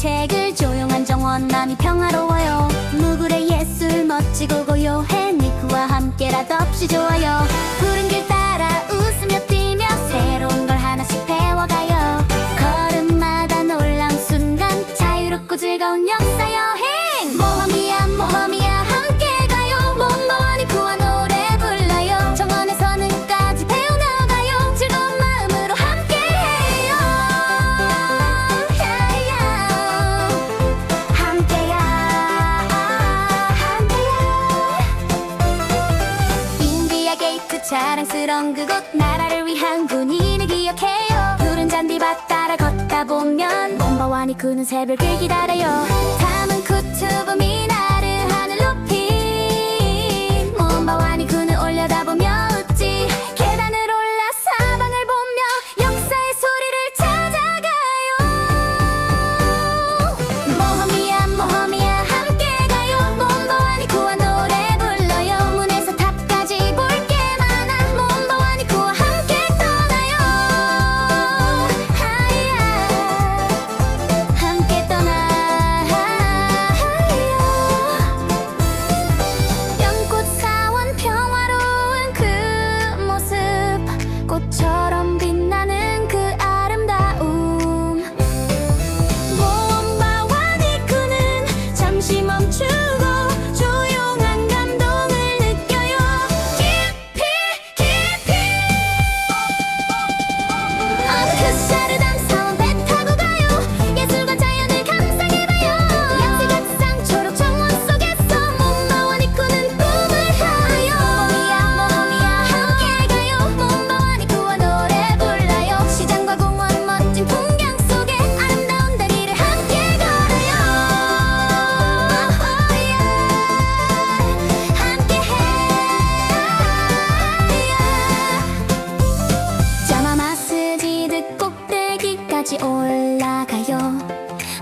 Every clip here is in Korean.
책을 조용한 정원 남이 평화로워요. 무굴의 예술 멋지고 고요해. 니크와 함께라도 없이 좋아요. 푸른 길 따라 웃으며 뛰며 새로운 걸 하나씩 배워가요. 걸음마다 놀란 순간 자유롭고 즐거운 영 자랑스런 그곳 나라를 위한 군인을 기억해요. 푸른 잔디밭 따라 걷다 보면 몸바완이 구는 새벽을 기다려요. 담은 쿠투브 미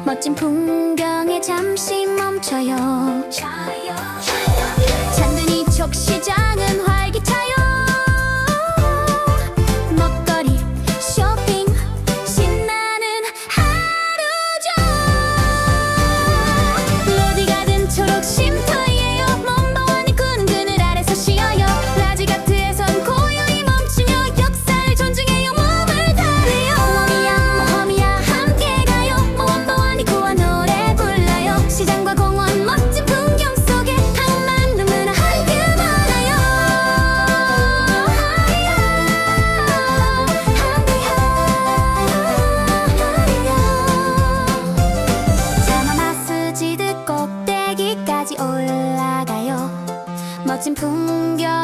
멋진 풍경에 잠시 멈춰요.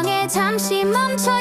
정에 잠시 멈춰